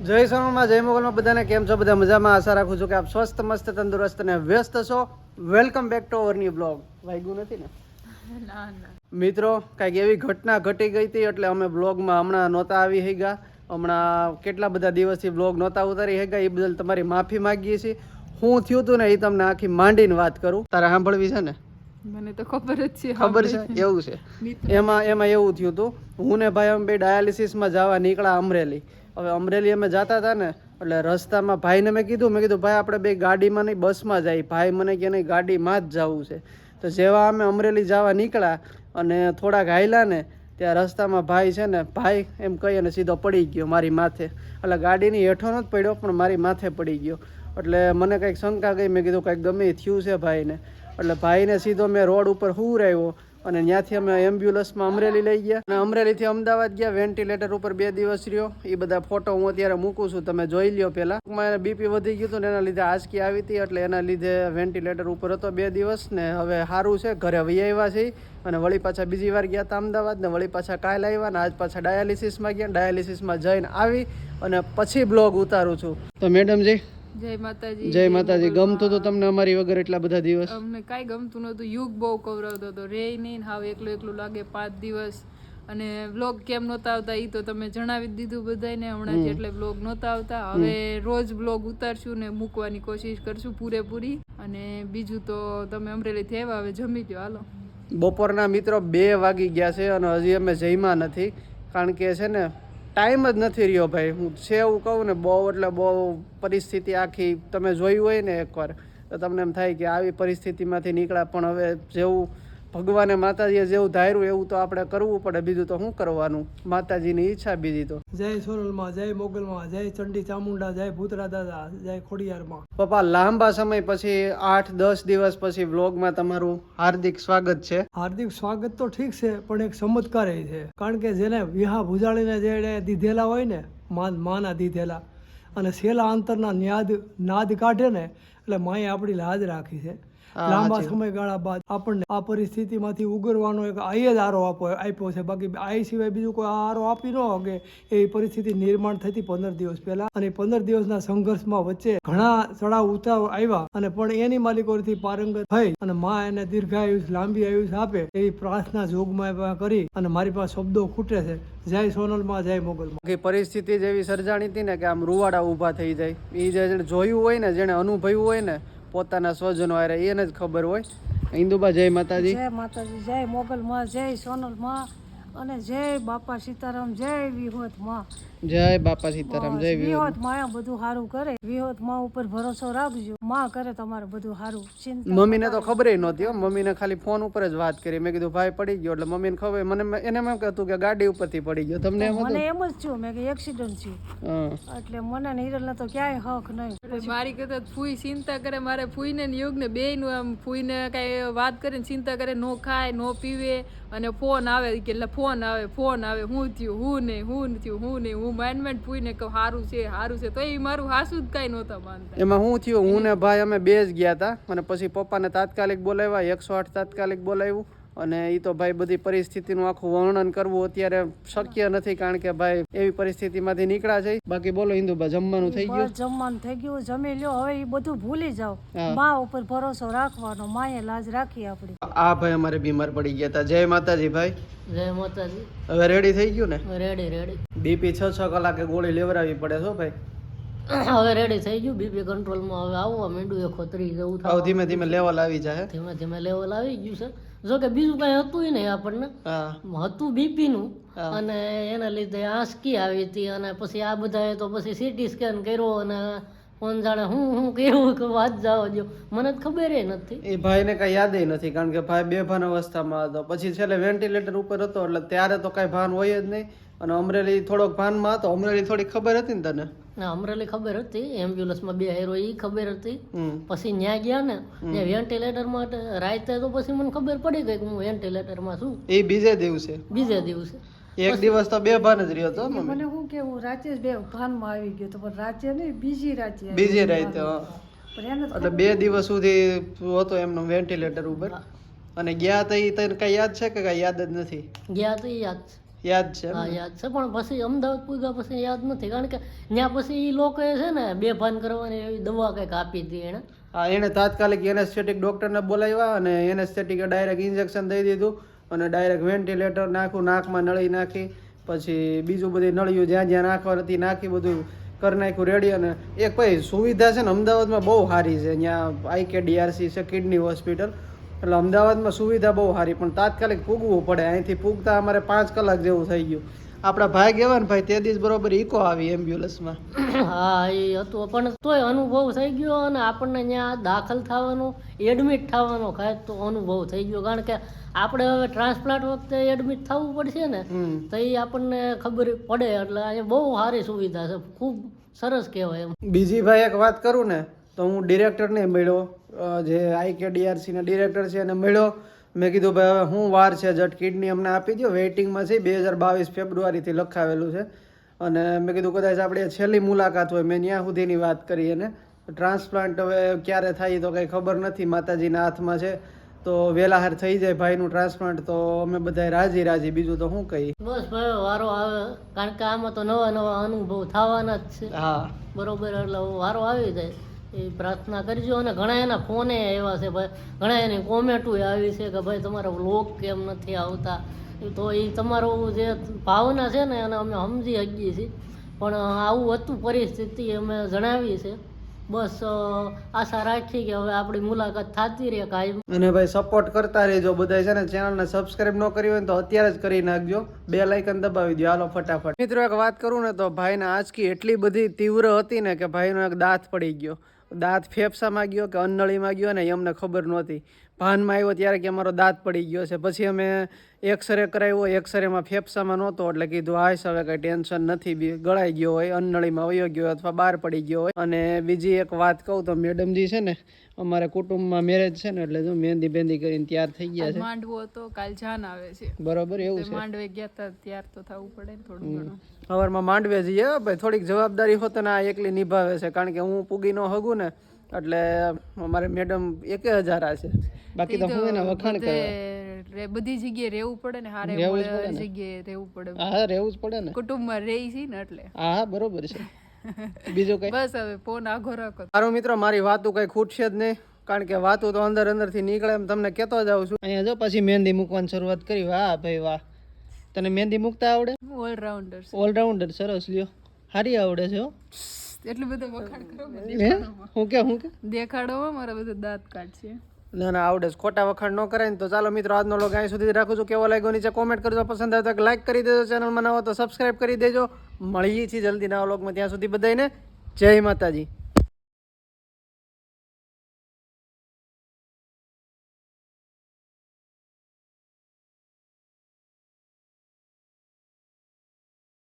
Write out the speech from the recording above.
જય સોનલમાં જય મોગલમાં બધાને કેમ છો? બધા મજામાં? આશા રાખું છું કે આપ સ્વસ્થ મસ્ત તંદુરસ્ત અને વ્યસ્ત છો. Welcome back to our new blog વાગ્યું નથી ને? મિત્રો કાંઈક એવી ઘટના ઘટી ગઈ હતી એટલે અમે બ્લોગમાં હમણાં નહોતા આવી હઈ ગયા હમણાં કેટલા બધા દિવસથી બ્લોગ નહોતા ઉતારી હઈ ગયા એ બદલ તમારી માફી માગીએ છીએ. હું થયું હતું ને એ તમને આખી માંડીને વાત કરું. તારે સાંભળવી છે ને? મને તો ખબર જ છે ખબર છે? એવું છે. એમાં એમાં એવું થયું હતું હું ને ભાઈ અમે બે ડાયાલિસિસમાં જવા નીકળ્યા અમરેલી. હવે અમરેલી અમે જતા હતા ને, એટલે રસ્તામાં ભાઈને મેં કીધું મેં કીધું, ભાઈ, આપણે બે ગાડીમાં નહીં, બસમાં જાય. ભાઈ મને કે, નહીં, ગાડીમાં જ જવું છે. તો જેવા અમે અમરેલી જવા નીકળ્યા અને થોડાક હાયલા ને, ત્યાં રસ્તામાં ભાઈ છે ને, ભાઈ એમ કહી અને સીધો પડી ગયો મારી માથે. એટલે ગાડીની હેઠો નથી પડ્યો, પણ મારી માથે પડી ગયો. એટલે મને કંઈક શંકા ગઈ, મેં કીધું, કંઈક ગમે થયું છે ભાઈને. એટલે ભાઈને સીધો મેં રોડ ઉપર હુરાવ્યો અને ત્યાંથી અમે એમ્બ્યુલન્સમાં અમરેલી લઈ ગયા. અને અમરેલીથી અમદાવાદ ગયા, વેન્ટિલેટર ઉપર બે દિવસ રહ્યો. એ બધા ફોટો હું અત્યારે મૂકું છું, તમે જોઈ લ્યો પહેલાં. ટૂંકમાં એને બીપી વધી ગયું હતું ને એના લીધે આંચકી આવી હતી, એટલે એના લીધે વેન્ટિલેટર ઉપર હતો બે દિવસ. ને હવે સારું છે, ઘરે વહી આવ્યા છે અને વળી પાછા બીજી વાર ગયા હતા અમદાવાદ, ને વળી પાછા કાલ આવ્યા ને આજ પાછા ડાયાલિસિસમાં ગયા. ડાયાલિસિસમાં જઈને આવી અને પછી બ્લોગ ઉતારું છું. તો મેડમજી જય માતાજી. જય માતાજી. ગમતું તો તમને અમારી વગર એટલા બધા દિવસ? અમને કાંઈ ગમતું નહોતું. યુગ બહુ કવરાવતો હતો. રે નહીં હાવ એકલું એકલું લાગે પાંચ દિવસ. અને વ્લોગ કેમ નહોતા આવતા એ તો તમે જણાવી દીધું બધાને હમણાં એટલે વ્લોગ નહોતા આવતા. હવે રોજ વ્લોગ ઉતારશું ને મૂકવાની કોશિશ કરશું પૂરેપૂરી. અને બીજું તો તમે અમરેલીથી આવ્યા હવે જમી લો હાલો. બપોરના મિત્રો બે વાગી ગયા છે અને હજી અમે જમ્યા નથી. કારણ કે છે ને ટાઈમ જ નથી રહ્યો ભાઈ. હું છે એવું કહું ને, બહુ એટલે બહુ પરિસ્થિતિ આખી તમે જોયું હોય ને એકવાર, તો તમને એમ થાય કે આવી પરિસ્થિતિમાંથી નીકળ્યા. પણ હવે જેવું ભગવાને માતાજીએ જેવું ધાર્યું એવું તો આપણે કરવું પડે. બીજું તો શું કરવાનું? માતાજીની ઈચ્છા બીજી તો. જય સોનલમાં જય મોગલમાં જય ચંડી ચામુંડા જય ભૂતરા દાદા જય ખોડિયારમાં. પપ્પા લાંબા સમય પછી આઠ દસ દિવસ પછી વ્લોગમાં તમારું હાર્દિક સ્વાગત છે. હાર્દિક સ્વાગત તો ઠીક છે પણ એક ચમત્કાર એ છે. કારણ કે જેને વિહા ભૂજાળીને જે દીધેલા હોય ને માન માના દીધેલા અને છેલ્લા અંતરના ન્યાદ નાદ કાઢે ને એટલે માએ આપણી લાજ રાખી છે. લાંબા સમયગાળા બાદ આપણને આ પરિસ્થિતિમાંથી ઉગરવાનો એક આઈ જ આરો આપો આપ્યો છે. બાકી આઈ સિવાય બીજું કોઈ આરો આપી ન શકે એ પરિસ્થિતિ નિર્માણ થતી પંદર દિવસ પહેલા. અને પંદર દિવસના સંઘર્ષમાં વચ્ચે ઘણા ચડાવ ઉતાર આવ્યા અને પણ એની માલિકોથી પારંગત થઈ અને મા એને દીર્ઘાયુષ લાંબી આયુષ આપે એવી પ્રાર્થના જોગમાં કરી અને મારી પાસે શબ્દો ખૂટે છે. જય સોનલમાં જય મોગલમાં. પરિસ્થિતિ જેવી સર્જાણી હતી ને કે આમ રૂવાડા ઊભા થઈ જાય. એ જે જોયું હોય ને જેને અનુભવ્યું હોય ને પોતાના સ્વજનો હારે, એને જ ખબર હોય. હિન્દુબા જય માતાજી. જય માતાજી, જય મોગલ માં જય સોનલમાં અને જય બાપા સીતારામ જય વિહોતમાં જય બાપા સીતારામ જય વિહોત. માં બધું સારું કરે. વિહોતમાં ઉપર ભરોસો રાખજો. માં કરે તમારે બધું સારું. ચિંતા મમ્મીને તો ખબર નહોતી હો. મમ્મીને ખાલી ફોન ઉપર જ વાત કરી. મેં કીધું ભાઈ પડી ગયો. એટલે મમ્મીને ખબર મને એને એમ કહેતું કે ગાડી ઉપરથી પડી ગયો. તમને એમ મને એમ જ છું મેં કે એક્સિડન્ટ થયું એટલે મને નિરલ તો ક્યાંય હક નહીં. મારી કરતા ફૂઈ ચિંતા કરે. મારે ફૂઈને ને યુગ ને બે નું આમ ફૂઈને કઈ વાત કરીને ચિંતા કરે. નો ખાય નો પીવે અને ફોન આવે. કે એટલે ફોન આવે ફોન આવે, હું થયું, હું નહીં, હું થયું, હું નહીં, હું માઇન્ડ માઇન્ડ ફૂઈને કહું સારું છે સારું છે. તો એ મારું હાસું જ કાંઈ નહોતા માનતા. એમાં હું થયું, હું ને ભાઈ અમે બે જ ગયા હતા અને પછી પપ્પાને તાત્કાલિક બોલાવ્યા, એકસો આઠ તાત્કાલિક બોલાવ્યું. અને એ તો ભાઈ બધી પરિસ્થિતિનું આખું વર્ણન કરવું અત્યારે શક્ય નથી કારણ કે ભાઈ એવી પરિસ્થિતિમાંથી નીકળ્યા છે. બાકી બોલો હિન્દુબા જમવાનું થઈ ગયું? જમવાનું થઈ ગયું જમી લ્યો. હવે એ બધું ભૂલી જાઓ. મા માં ઉપર ભરોસો રાખવાનો માએ લાજ રાખી આપણી. આ ભાઈ અમારે બીમાર પડી ગયા હતા. જય માતાજી ભાઈ. જય માતાજી. હવે રેડી થઈ ગયું ને? રેડી રેડી બીપી છ છ કલાકે ગોળી લેવરાવી પડે છો ભાઈ. હવે રેડી થઈ ગયું. બીપી કંટ્રોલમાં હવે આવવા મીંડું એ ખોતરી જવું થાય. ધીમે ધીમે લેવલ આવી જાય ધીમે ધીમે લેવલ આવી ગયું છે. જો કે બીજું કઈ હતું નહીં આપણને. હતું બીપી નું અને એના લીધે આંસકી આવી હતી અને પછી આ બધાએ તો પછી સીટી સ્કેન કર્યો અને કોણ જાણે હું હું કેવું કે વાત જાવ જો. મને જ ખબર નથી. એ ભાઈને કઈ યાદ નથી કારણ કે ભાઈ બેભાન અવસ્થામાં હતો. પછી છેલ્લે વેન્ટિલેટર ઉપર હતો એટલે ત્યારે તો કઈ ભાન હોય જ નહીં. અને અમરેલી થોડોક ભાનમાં હતો. અમરેલી થોડી ખબર હતી ને તને? ના અમરેલી ખબર હતી. એમ્બ્યુલન્સમાં બે હેરો એ ખબર હતી. પછી ન્યા ગયા ને ત્યાં વેન્ટિલેટરમાં રાતે તો પછી મને ખબર પડી ગઈ કે હું વેન્ટિલેટરમાં છું. એ બીજે દિવસે? બીજે દિવસે. એક દિવસ તો બેભાન જ રહ્યો હતો મને શું કેવું રાતે જ બે ભાનમાં આવી ગયો તો પણ રાતે નહીં બીજી રાતે બીજી રાતે એટલે બે દિવસ સુધી હતો એમનો વેન્ટિલેટર ઉપર. અને ગયા તો એ તને કઈ યાદ છે કે કઈ યાદ જ નથી? ગયા તો યાદ છે. યાદ છે હા યાદ છે. પણ પછી અમદાવાદ પૂગ્યા પછી યાદ નથી. કારણ કે ત્યાં પછી એ લોકોએ છે ને બેભાન કરવાની એવી દવા કંઈક આપી હતી એણે. હા એણે તાત્કાલિક એનેસ્થેટિક ડોક્ટરને બોલાવ્યા અને એનેસ્થેટિકે ડાયરેક્ટ ઇન્જેક્શન દઈ દીધું અને ડાયરેક્ટ વેન્ટિલેટર નાખું નાકમાં નળી નાખી પછી બીજું બધી નળિયું જ્યાં જ્યાં નાખવા હતી નાખી બધું કરી નાખ્યું રેડી અને એક ભાઈ સુવિધા છે ને અમદાવાદમાં બહુ સારી છે. ત્યાં આઈકેડીઆરસી છે કિડની હોસ્પિટલ એટલે અમદાવાદમાં સુવિધા બહુ સારી પણ તાત્કાલિક પૂગવું પડે. અહીંથી પૂગતા અમારે પાંચ કલાક જેવું થઈ ગયું. આપણા ભાઈ કહેવાય ને ભાઈ તે દિવસ બરોબર ઇકો આવી એમ્બ્યુલન્સમાં. હા એ હતું. પણ તોય અનુભવ થઈ ગયો અને આપણને ત્યાં દાખલ થવાનો એડમિટ થવાનો ખાસ તો અનુભવ થઈ ગયો. કારણ કે આપણે હવે ટ્રાન્સપ્લાન્ટ વખતે એડમિટ થવું પડશે ને તો એ આપણને ખબર પડે. એટલે અહીંયા બહુ સારી સુવિધા છે. ખૂબ સરસ કહેવાય એમ. બીજી ભાઈ એક વાત કરું ને તો હું ડિરેક્ટરને મળ્યો. જે આઈકેડીઆરસીના ડિરેક્ટર છે એને મળ્યો. મેં કીધું ભાઈ હવે હું વાર છે જટ કિડની અમને આપી દો વેઇટિંગમાં છે બે હજાર બાવીસ ફેબ્રુઆરીથી લખાવેલું છે. અને મેં કીધું કદાચ આપણે છેલ્લી મુલાકાત હોય મેં ત્યાં સુધીની વાત કરી એને. ટ્રાન્સપ્લાન્ટ હવે ક્યારે થાય તો કંઈ ખબર નથી. માતાજીના હાથમાં છે. તો વેલાહાર થઈ જાય ભાઈનું ટ્રાન્સપ્લાન્ટ તો અમે બધા રાજી રાજી. બીજું તો શું કહી બસ ભાઈ વારો આવે. કારણ કે આમાં તો નવા નવા અનુભવ થવાના જ છે. હા. બરોબર એટલે વારો આવી જાય. એ પ્રાર્થના કરજો અને ઘણા એના ફોને એવા છે ભાઈ. ઘણા એની કોમેન્ટો આવી છે કે ભાઈ તમારા વ્લોગ કેમ નથી આવતા. તો એ તમારો જે ભાવના છે ને એને અમે સમજી શકીએ છીએ. પણ આવું હતું પરિસ્થિતિ અમે જણાવી છે. બસ આશા રાખી કે હવે આપણી મુલાકાત થતી રહે કાયમ. અને ભાઈ સપોર્ટ કરતા રહેજો બધા છે ને. ચેનલને સબસ્ક્રાઇબ ન કરી હોય ને તો અત્યારે જ કરી નાખજો. બે લાઇકન દબાવી દો હાલો ફટાફટ. મિત્રો એક વાત કરું ને તો ભાઈને આંચકી એટલી બધી તીવ્ર હતી ને કે ભાઈનો એક દાંત પડી ગયો. દાંત ફેફસામાં ગયો કે અન્નળીમાં ગયો ને એમને ખબર નહોતી. ભાનમાં આવ્યો ત્યારે કે અમારો દાંત પડી ગયો છે. પછી અમે એક્સરે કરાવ્યો. એક્સરેમાં ફેફસામાં નહોતો. એટલે કીધું હાશ હવે કંઈ ટેન્શન નથી. ગળાઈ ગયો હોય અન્નળીમાં વયો ગયો હોય અથવા બહાર પડી ગયો હોય. અને બીજી એક વાત કહું તો મેડમજી છે ને અમારે કુટુંબમાં મેરેજ છે ને એટલે જો મહેંદી બેંદી કરીને તૈયાર થઈ ગયા છે. માંડવો તો કાલ જાન આવે છે. બરોબર એવું છે. માંડવે ગયા તા ત્યાર તો થવું પડે ને થોડું ઘણું. સવારમાં માંડવે જઈએ. ભાઈ થોડીક જવાબદારી હોત ને આ એકલી નિભાવે છે. કારણ કે હું પૂગી ન હગું ને એટલે અમારે મેડમ એક હજાર છે. બાકી તો હું એના વખાણ કરે બધી જગ્યાએ રહેવું પડે ને હારે. જગ્યાએ રહેવું પડે. હા રહેવું જ પડે ને. કુટુંબમાં રહી છે ને એટલે. હા હા બરોબર છે. બીજું કઈ? બસ હવે ફોન આઘો રાખો. મારો મિત્રો મારી વાતો કઈ ખૂટશે જ નહીં કારણ કે વાતો તો અંદર અંદરથી નીકળે એમ તમને કહેતો જાઉં છું. અહીંયા જો પછી મહેંદી મૂકવાની શરૂઆત કરી. વાહ ભાઈ વાહ. તને મહેંદી મૂકતા આવડે? ઓલરાઉન્ડર ઓલરાઉન્ડર સરસ લ્યો. સારી આવડે છે હો. એટલું બધું વખાણ કરો હે? હું કે હું કે? દેખાડોમાં મારા બધા દાંત કાઢશે. ના ના આવડે ખોટા વખાણ ન કરાય ને તો ચાલો મિત્રો આજનો લોગ અહીં સુધી રાખું છું. કેવો લાગ્યો નીચે કોમેન્ટ કરજો. પસંદ આવે તો લાઈક કરી દેજો. ચેનલમાં નવો તો સબસ્ક્રાઈબ કરી દેજો. મળીએ છીએ જલ્દી નવા લોગમાં ત્યાં સુધી બધાને જય માતાજી.